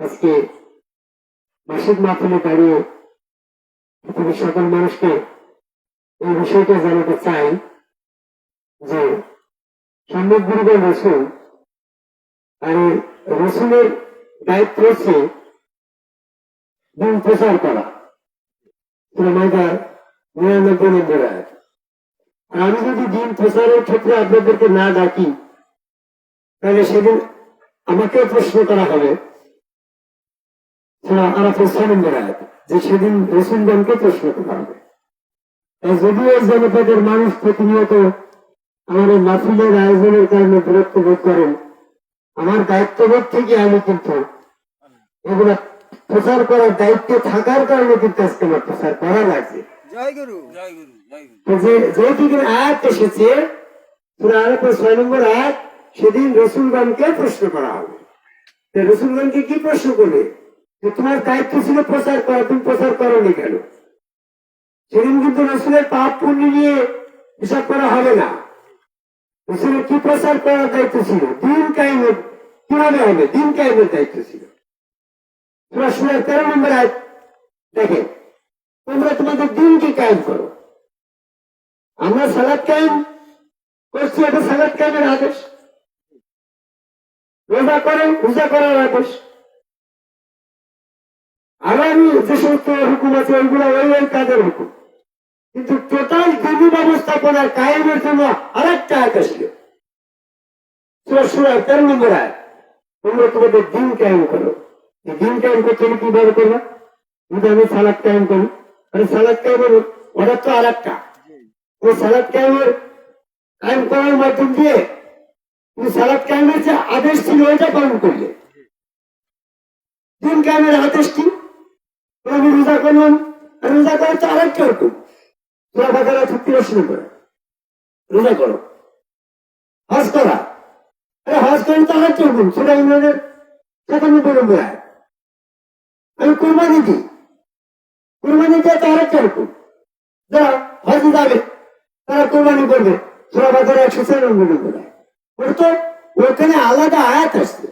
আজকে মাসিক মাহফিলে দাঁড়িয়ে পৃথিবীর সকল মানুষকে এই বিষয়টা জানাতে চাই যে সম্যক গুরুগণ রসুল আর এই রসুলের দায়িত্ব হচ্ছে দিন প্রচার করা মাইদার নিরানব্বই নম্বর। আর আমি যদি দিন প্রচারের ক্ষেত্রে আপনাদেরকে না ডাকি, তাহলে সেদিন আমাকেও প্রশ্ন করা হবে আরাফের ছয় নম্বর আয়াত, যে সেদিন রসুলগণকে প্রশ্ন করা হবে। যদিও জনপদের মানুষ প্রতিনিয়ত আমার এই মাহফিলের আয়োজনের কারণে বিরক্ত বোধ করেন আমার দায়িত্ববোধ থেকে আমি কিন্তু এগুলা প্রচার করার দায়িত্বে থাকার কারণে কিন্তু আজকে আমার প্রচার করা লাগছে জয় গুরু। জয় গুরু জয় গুরু। তো যে যেহেতু আয়াত এসেছে ছয় নম্বর আয়াত সেদিন রসুলগণকে প্রশ্ন করা হবে। তো রসুলগণকে কি প্রশ্ন করবে? তোমার দায়িত্ব ছিল প্রচার করা, তুমি প্রচার করনি কেন? সেদিন কিন্তু রসুলের পাপ পুণ্য নিয়ে হিসাব করা হবে না। রসুলের কি প্রচার করার দায়িত্ব ছিল? দিন কায়েমের, কীভাবে হবে? দিন কায়েমের দায়িত্ব ছিল। তোমরা সুরের তেরো নম্বর আয়াত দেখেন তোমরা তোমাদের দিনকে কায়েম করো। আমরা সালাদ কায়েম করছি, এটা সালাদ কায়েমের আদেশ। রোজা করে রোজা করার আদেশ। আগামী যে সমস্ত হুকুম আছে, ওইগুলো ওই ওই কাজের হুকুম। কিন্তু টোটাল দিনী ব্যবস্থাপনার কায়েমের জন্য আরেকটা সুরা সুরা তেরো নম্বর আয় তোমরা তোমাদের দিন কায়েম করো। এই দিন কায়েম করতে হলে কীভাবে করবে? যদি আমি সালাদ কায়েম করি আরে সালাদ কায়েমের অর্ডার তো আর একটা ওই সালাদ কায়েমের, কায়েম করার মাধ্যম দিয়ে তুমি সালাদ কায়েমের যে আদেশ ছিল, ওইটা পালন করলে। দিন কায়েমের আদেশ কি? আমি রোজা করলাম, রোজা করার তো আরেকটা হুকুম তোরা বাজারে ছত্রিশ শুরু করে। রোজা করো। হজ করা। আরে হজ করে তো আরেকটা হুকুম সেটা ইংরেজের সাতানব্বই নম্বর আয়। আমি কোরবানি দিই। কোরবানি দিয়ে তো আরেকটা হুকুম যারা হজ যাবে, তারা কোরবানি করবে। তোরা বাজারে একশো ছিয়ানব্বই নম্বর আয়। ওটা তো ওখানে আলাদা আয়াত আসছে।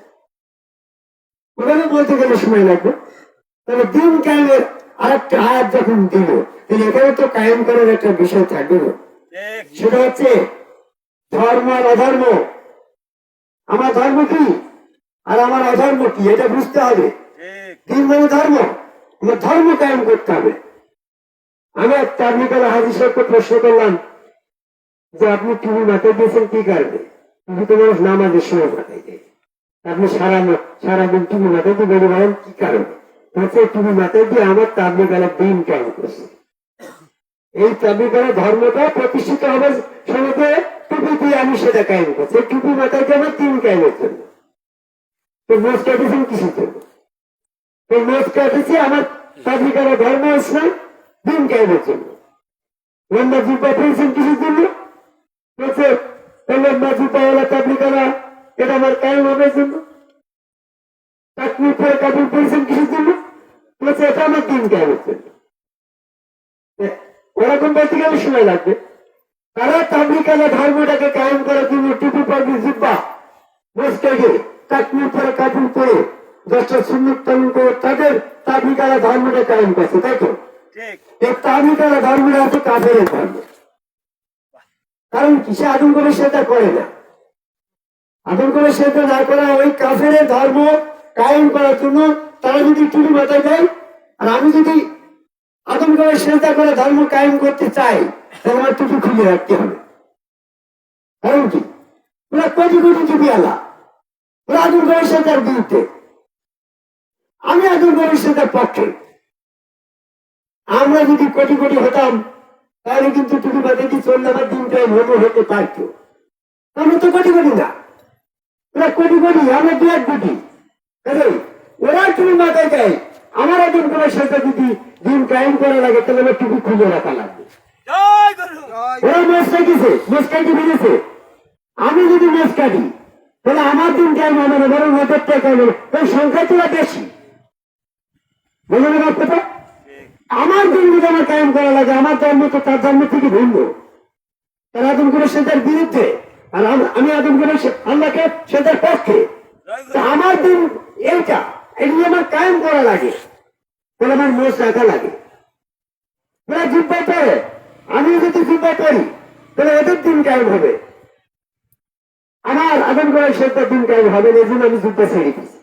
ওখানে বলতে গেলে সময় লাগবে। তবে দিন কায়েমের আরেকটা আয়াত যখন দিল তাহলে এখানে তো কায়েম করার একটা বিষয় থাকবে। সেটা হচ্ছে ধর্ম আর অধর্ম। আমার ধর্ম কি? আর আমার অধর্ম কি? এটা বুঝতে হবে। দিন মানে ধর্ম। আমার ধর্ম কায়েম করতে হবে। আমি এক তাবলিকাল হাজি সাহেবকে প্রশ্ন করলাম যে, আপনি টিভি মাথায় দিয়েছেন কি কারণে? টিভি তো মানুষ নামাজের সময় মাথায় দেয় আপনি সারা সারাদিন টিভি মাথায় দিয়ে বলেন কি কারণে? হচ্ছে টিভি মাথায় দিয়ে আমার তাবলিকালের দিন করছে? এই তাবলিকালের ধর্মটা প্রতিষ্ঠিত হবে সমাজে টুপি দিয়ে আমি সেটা কায়েম করছি? টুপি মাথায় দিয়ে আমার তিন কায়েমের জন্য তো মোজ কাটিয়েছেন জন্য? কাটিয়েছি আমার তাবলিকারা ধর্ম ইসলাম দিন কায়েমের জন্য লম্বা জুপা পেয়েছেন কিসের জন্য? বলছে লম্বা জুপাওয়ালা তাবলিকারা এটা আমার কায়েম হবে জন্য? পরে কাপড় পেয়েছেন কিসের জন্য? বলছে এটা আমার জন্য এ, ওরকম বলতে গেলে সময় লাগবে। তারা তাবলিকালা ধর্মটাকে কায়েম করার জন্য টুপি পাবি জুব্বা মোস্তাকে কাপড় পরে দশটা সুন্নত পালন করে তাদের তাবলিকালা ধর্মটা কায়েম করছে তাই তো? এই তাবলিকালা ধর্মটা হচ্ছে কাফের ধর্ম। কারণ কি সে আদম করে সেটা করে না। আদম করে সেটা না করা ওই কাফের ধর্ম কায়েম করার জন্য তারা যদি টুপি মাথায় দেয়, আর আমি যদি আদম সেটা করে ধর্ম কায়েম করতে চাই, তাহলে আমার টুপি খুলে রাখতে হবে। কারণ কি? ওরা কোটি কোটি টুপি আলা ওরা সেটার বিরুদ্ধে। আমি আদম সেটার পক্ষে। আমরা যদি কোটি কোটি হতাম, তাহলে কিন্তু টুপি মাথায় দিয়ে চললে আমার দিনটাই ভোগ হতে পারতো। আমরা তো কোটি কোটি না। ওরা কোটি কোটি, আমরা এক কোটি। ওরা তুমি মাথায় দেয় আমার একজন করে সেটা যদি দিন কায়েম করা লাগে তাহলে আমার টুপি খুলে রাখা লাগবে। জয় গুরু। ওরা মোজ কাটিছে মোজ কাটি বেরিয়েছে আমি যদি মোজ কাটি তাহলে আমার দিন কায়েম হবে না বরং ওদের টাকা হবে। ওই সংখ্যা তোরা বেশি। বুঝলেন না কথা। আমার দিন যদি আমার কায়েম করা লাগে আমার ধর্ম তো তার ধর্ম থেকে ভিন্ন। তারা আদম করে সেটার বিরুদ্ধে আর আমি আদম করে সে- আল্লাহকে সেটার পক্ষে। আমার দিন এইটা। এগুলি আমার কায়েম করা লাগে। তাহলে আমার মোষ রাখা লাগে। ওরা জিব্বাই করে আমি যদি জিব্বাই করি তাহলে ওদের দিন কায়েম হবে। আমার আদম করার সেটা দিন কায়েম হবে না, এই জন্য আমি যুদ্ধ ছেড়ে দিচ্ছি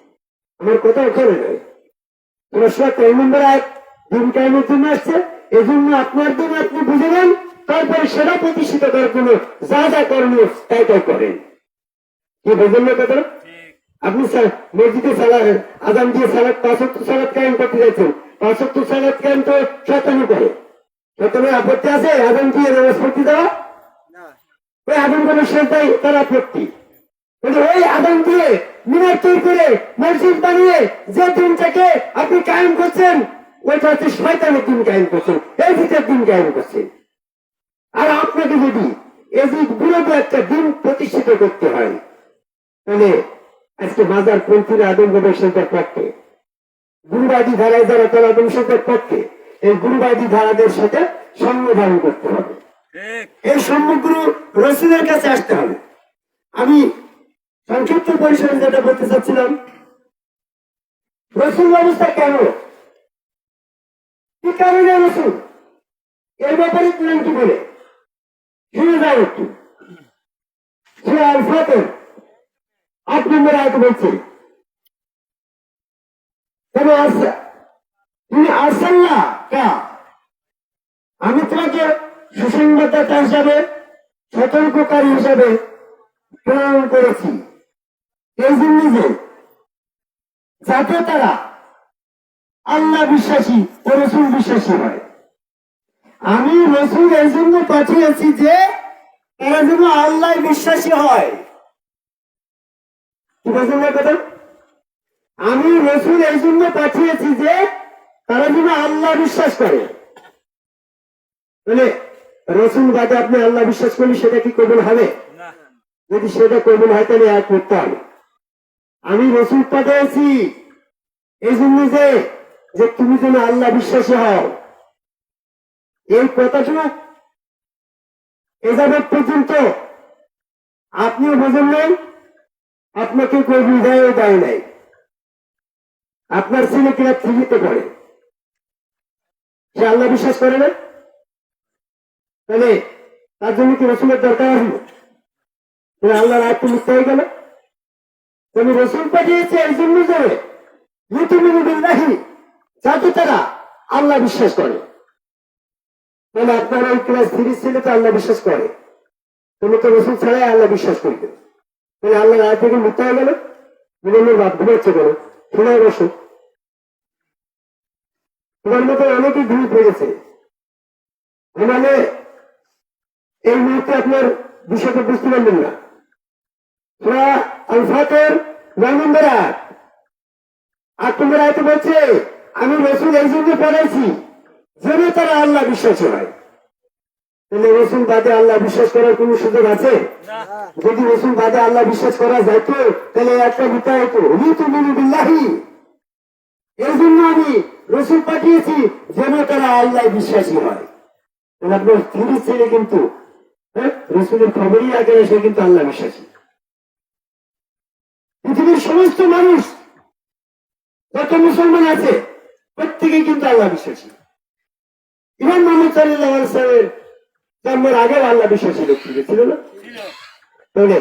আমার কথা ওখানে নয় রসুয়া তেল নম্বর এক দিন কায়েমের জন্য আসছে। এই জন্য আপনার দিন আপনি বুঝে নেন, তারপরে সেটা প্রতিষ্ঠিত করার জন্য যা যা করণীয় তাই তাই করেন। কি বুঝলেন না কথা আপনি স্যার- মসজিদে সালাদ আজান দিয়ে সালাদ পাঁচত্ব সালাদ কায়েম করতে চাইছেন পাঁচত্ব সালাদ কায়েম তো শতানি করে। শতানের আপত্তি আছে? আজান দিয়ে নামাজ পড়তে দেওয়া ওই করে সেটাই তার আপত্তি। ওই আদান দিয়ে মিনার তৈরি করে মসজিদ বানিয়ে যে দিনটাকে আপনি কায়েম করছেন ওইটা হচ্ছে শয়তানের দিন কায়েম করছেন এই ভিতর দিন কায়েম করছেন। আর আপনাকে যদি এই যে বিরোধী একটা দিন প্রতিষ্ঠিত করতে হয় তাহলে আজকে মাজার পন্থীরা আদম গবেষণার পক্ষে। গুরুবাদী ধারায় যারা তারা সন্তার পক্ষে এই গুরুবাদী ধারাদের সাথে সংবিধান করতে হবে। এই সমগ্র রসুলের কাছে আসতে হবে। আমি সংক্ষিপ্ত পরিসরে যেটা বলতে চাচ্ছিলাম রসুল ব্যবস্থা কেন? কি কারণে রসুল? এর ব্যাপারে কোরআন কি বলে? শুনে যাও একটু। সুরা আল ফাতের আট নম্বর আয়ত বলছে তবে তুমি আসল্লা কা? আমি তোমাকে সুসংবাদদাতা হিসাবে, সতর্ককারী হিসাবে প্রেরণ করেছি। এই জন্য যে, যাতে তারা আল্লাহ বিশ্বাসী ও রসুল বিশ্বাসী হয়। আমি রসুল এই জন্য পাঠিয়েছি যে তারা যেন আল্লাহ বিশ্বাসী হয়। না কথা? আমি রসুল এই জন্য পাঠিয়েছি যে তারা যেন আল্লাহ বিশ্বাস করে। মানে রসুল বাদে আপনি আল্লাহ বিশ্বাস করলে সেটা কি কবুল হবে? যদি সেটা কবুল হয় তাহলে এক করতে হবে। আমি রসুল পাঠিয়েছি এই জন্য যে যে তুমি যেন আল্লাহ বিশ্বাসী হও। এই কথাটা এ যাবৎ পর্যন্ত আপনিও বোঝেন নাই? আপনাকে কেউ বুঝাইও দেয় নাই। আপনার ছেলে কিনা থ্রিতে পড়ে। সে আল্লাহ বিশ্বাস করে না? তাহলে তার জন্য কি রসুলের দরকার আসবে তাহলে আল্লাহর আয়ত্ত মুক্ত হয়ে গেল। তুমি রসুল পাঠিয়েছে এই জন্য যে ইউটিউবে বিল্লাহি যাতে তারা আল্লাহ বিশ্বাস করে। তাহলে আপনার ওই ক্লাস থ্রি ছেলে তো আল্লাহ বিশ্বাস করে। তুমি তো রসুল ছাড়াই আল্লাহ বিশ্বাস করবে। তাহলে আল্লাহর আয় থেকে মুক্ত হয়ে গেল। বিলম্বের বাদ ঘুমাচ্ছে কেন শোনায় বসো তোমার মতো অনেকেই ঘুমিয়ে পড়েছে মানে এই মুহূর্তে আপনার বিষয়টা বুঝতে পারবেন না। সুরা আল ফাতের নয় নম্বর আট। আট নম্বর আয়তে বলছে, আমি রসুল এই জন্য পড়াইছি, যেন তারা আল্লাহ বিশ্বাসী হয়। তাহলে রসুল বাদে আল্লাহ বিশ্বাস করার কোন সুযোগ আছে? যদি রসুল বাদে আল্লাহ বিশ্বাস করা যেত তাহলে একটা বিতা হতো ঋতু বিল্লাহি। এই জন্য আমি রসুল পাঠিয়েছি যেন তারা আল্লাহ বিশ্বাসী হয়। আপনার স্ত্রীর ছেলে কিন্তু হ্যাঁ, রসুলের খবরই আগে সে কিন্তু আল্লাহ বিশ্বাসী। পৃথিবীর সমস্ত মানুষ যত মুসলমান আছে প্রত্যেকেই কিন্তু আল্লাহ বিশ্বাসী। ইমাম মোহাম্মদ সাল্লাহ সাহেবের জন্মের আগে আল্লাহ বিশ্বাসী লোক ছিল না? তাহলে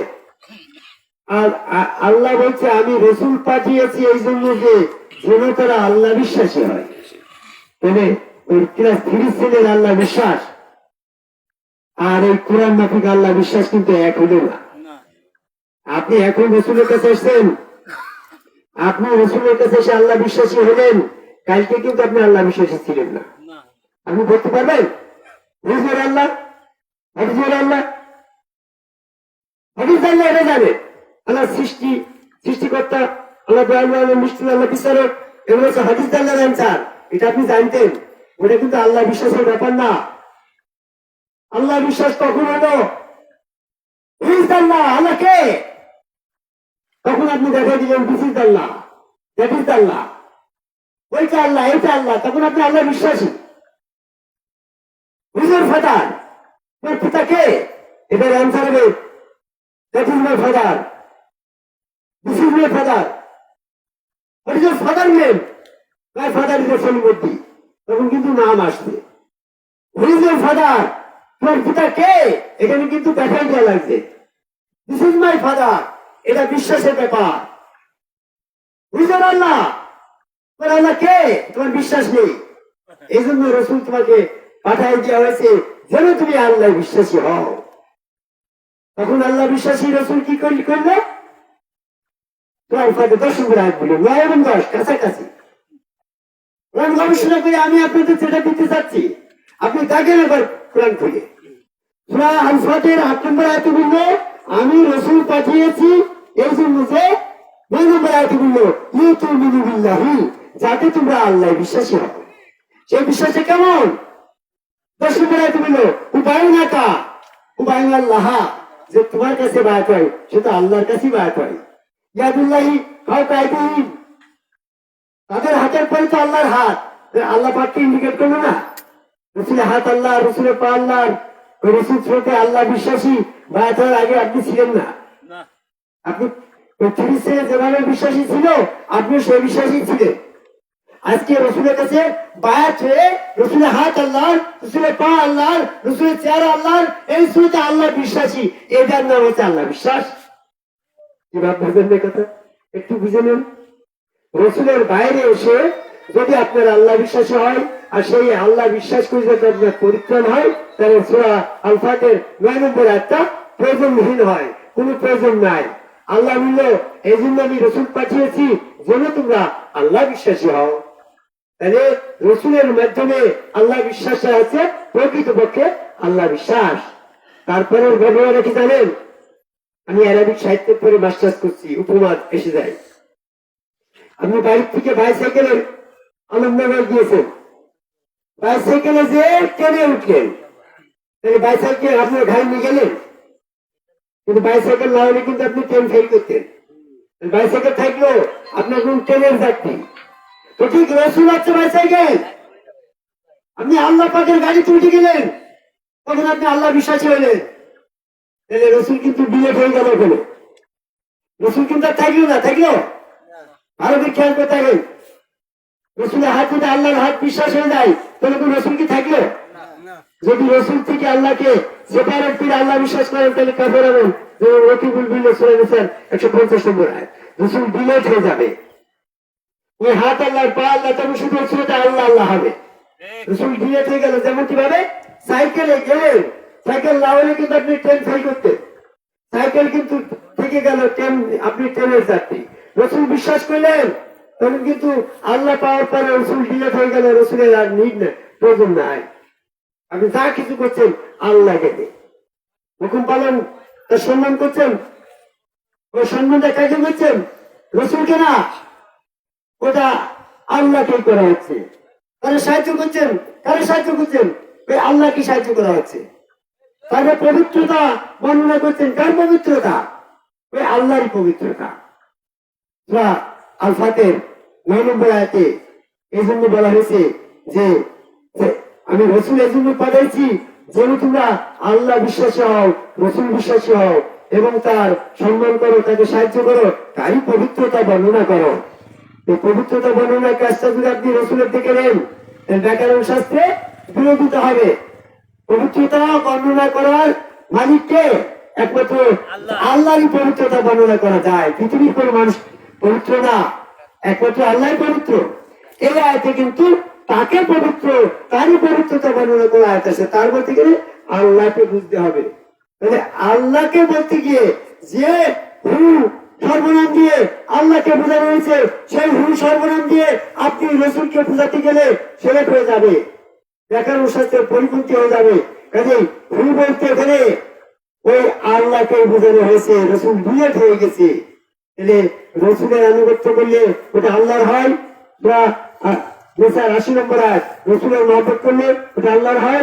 আর আল্লাহ বলছে আমি রসুল পাঠিয়েছি এই জন্য যে যেন তারা আল্লাহ বিশ্বাসী হয়। তাহলে ওই ক্লাস থ্রি ছেলের আল্লাহ বিশ্বাস। আর এই কোরআন মাফিক আল্লাহ বিশ্বাস কিন্তু এক হলো না। আপনি এখন রসুলের কাছে এসছেন আপনি রসুলের কাছে এসে আল্লাহ বিশ্বাসী হলেন? কালকে কিন্তু আপনি আল্লাহ বিশ্বাসী ছিলেন না। আপনি বলতে পারবেন? রিজের আল্লাহ? হাফিজের আল্লাহ। হাফিজ আল্লাহ এটা জানে। আল্লাহ সৃষ্টি, সৃষ্টিকর্তা, আল্লাহ আল্লাহ মিষ্টি, আল্লাহ বিচারক এগুলো হচ্ছে আল্লাহর অ্যান্সার এটা আপনি জানতেন। ওটা কিন্তু আল্লাহ বিশ্বাসের ব্যাপার না। আল্লাহ বিশ্বাস কখন হলো আল্লাহ কে? তখন আপনি দেখা দিলেন বিসিজ আল্লাহ। ইজ আল্লাহ। ওইটা আল্লাহ, এইটা আল্লাহ। তখন আপনি আল্লাহ বিশ্বাসী। নিজের ফাদার এখানে কিন্তু বিশ্বাসের ব্যাপার। হুইজ আল্লাহ? তোমার আল্লাহ কে? তোমার বিশ্বাস নেই। এই জন্য রসুল তোমাকে পাঠাই দেওয়া হয়েছে যেন তুমি আল্লাহ বিশ্বাসী হও, তখন আল্লাহ বিশ্বাসী রসুল কি করলি? নয় আমি নম্বর রসুল পাঠিয়েছি এই জন্য যে নয় নম্বর বলল ইউ তুমি যাতে তোমরা আল্লাহ বিশ্বাসী হও। সেই বিশ্বাসে কেমন? দশ নম্বর আয়াতে বলল উপায় নাকা উপায় আল্লাহ যে তোমার কাছে বায়াত হয় সেটা আল্লাহর কাছেই বায়াত হয়। ইয়াদুল্লাহি কাউ কায়দিন তাদের হাতের পরে তো আল্লাহর হাত। আল্লাহ পাককে ইন্ডিকেট করল না? রসুলের হাত আল্লাহ রসুলের পা আল্লাহ ওই রসুল স্রোতে আল্লাহ বিশ্বাসী বায়াত হওয়ার আগে আপনি ছিলেন না। আপনি পৃথিবীর যেভাবে বিশ্বাসী ছিল আপনি সেই বিশ্বাসী ছিলেন। আজকে রসুলের কাছে বায়াত হয়ে রসুলের হাত আল্লাহ রসুলের পা আল্লাহ রসুলের চেহারা আল্লাহ এই স্রোতে আল্লাহ বিশ্বাসী। এটার নাম হচ্ছে আল্লাহ বিশ্বাস। কি ভাব কথা? একটু বুঝে নেন। রসুলের বাইরে এসে যদি আপনার আল্লাহ বিশ্বাসী হয়, আর সেই আল্লাহ বিশ্বাস করে যদি আপনার পরিত্রাণ হয়, তাহলে সুরা আলফাতের নয় নম্বর একটা প্রয়োজনহীন হয়। কোনো প্রয়োজন নাই। আল্লাহ বলল, এই জন্য আমি রসুল পাঠিয়েছি, যেন তোমরা আল্লাহ বিশ্বাসী হও। তাহলে রসুলের মাধ্যমে আল্লাহ বিশ্বাসটা হচ্ছে প্রকৃতপক্ষে আল্লাহ বিশ্বাস। তারপরে ঘটনাটা কি জানেন? আমি অ্যারাবিক সাহিত্যের পরে মাস্টার্স করছি, উপমা এসে যায়। আপনি বাড়ির থেকে বাইসাইকেলের আনন্দনগর গিয়েছেন। বাইসাইকেলে যে ট্রেনে উঠলেন, তাহলে বাইসাইকেল আপনার ঘাড়ি নিয়ে গেলেন? কিন্তু বাইসাইকেল না হলে কিন্তু আপনি ট্রেন ফেল করতেন। বাইসাইকেল থাকলেও আপনার কোন ট্রেনের যাত্রী তো ঠিক রসুল আছে বাইসাইকেল আপনি আল্লাহ পাকের গাড়িতে উঠে গেলেন তখন আপনি আল্লাহ বিশ্বাসী হলেন। তাহলে রসুল কিন্তু বিলেট হয়ে গেল ওখানে রসুল কিন্তু আর থাকল না থাকল? কি খেয়াল করতে হবে রসুলের হাত যদি আল্লাহর হাত বিশ্বাস হয়ে যায় তাহলে কোন রসুল কি থাকল? যদি রসুল থেকে আল্লাহকে সেপারেট করে আল্লাহ বিশ্বাস করেন তাহলে হবেন যেমন রকিবুল বিল সুরে নিছেন একশো পঞ্চাশ নম্বর আয় রসুল বিলেট হয়ে যাবে। ওই হাত আল্লাহর পা আল্লাহ তখন শুধু রসুলটা আল্লাহ আল্লাহ হবে। রসুল হয়ে গেল যেমন কীভাবে সাইকেলে গেলেন সাইকেল না হলে কিন্তু আপনি ট্রেন ফেল করতেন সাইকেল কিন্তু থেকে গেল ট্রেন আপনি ট্রেনের যাত্রী। রসুল বিশ্বাস করলেন তখন কিন্তু আল্লাহ পাওয়ার পরে রসুল ডিলেট হয়ে গেল রসুলের আর নিড না প্রয়োজন নাই। আপনি যা কিছু করছেন আল্লাহ গেলে। হুকুম পালন তার সম্মান করছেন। ওই সম্মানটা কাকে করছেন। রসুলকে না ওটা আল্লাহকে করা হচ্ছে। কারে সাহায্য করছেন কারে সাহায্য করছেন, ওই আল্লাহকে সাহায্য করা হচ্ছে? তারপরে পবিত্রতা বর্ণনা করছেন কার পবিত্রতা? ওই আল্লাহরই পবিত্রতা। সুরা আল নয় নম্বর আয়াতে এই জন্য বলা হয়েছে যে আমি রসুল এই জন্য পাঠাইছি যেন তোমরা আল্লাহ বিশ্বাসী হও, রসুল বিশ্বাসী হও এবং তার সম্মান করো, তাকে সাহায্য করো, তারই পবিত্রতা বর্ণনা করো। এই পবিত্রতা বর্ণনার কাজটা যদি আপনি রসুলের দিকে নেন ব্যাকরণ শাস্ত্রে বিরোধিতা হবে। পবিত্রতা বর্ণনা করার মালিককে একমাত্র আল্লাহ। আল্লাহরই পবিত্রতা বর্ণনা করা যায়। পৃথিবীর কোন মানুষ পবিত্র না একমাত্র আল্লাহই পবিত্র। এই আয়তে কিন্তু তাকে পবিত্র তারই পবিত্রতা বর্ণনা করা আয়ত আছে। তার বলতে গেলে আল্লাহকে বুঝতে হবে। তাহলে আল্লাহকে বলতে গিয়ে যে হু সর্বনাম দিয়ে আল্লাহকে বোঝানো হয়েছে সেই হু সর্বনাম দিয়ে আপনি রসুলকে বোঝাতে গেলে সেলেট হয়ে যাবে। ব্যাকরণ শাস্ত্রের পরিপন্থী হয়ে যাবে। কাজেই হু বলতে এখানে ওই আল্লাহকে বোঝানো হয়েছে, রসুল বিলেট হয়ে গেছে। তাহলে রসুলের আনুগত্য করলে ওটা আল্লাহর হয় বা আশি নম্বর আয়, রসুলের মহব্বত করলে ওটা আল্লাহর হয়?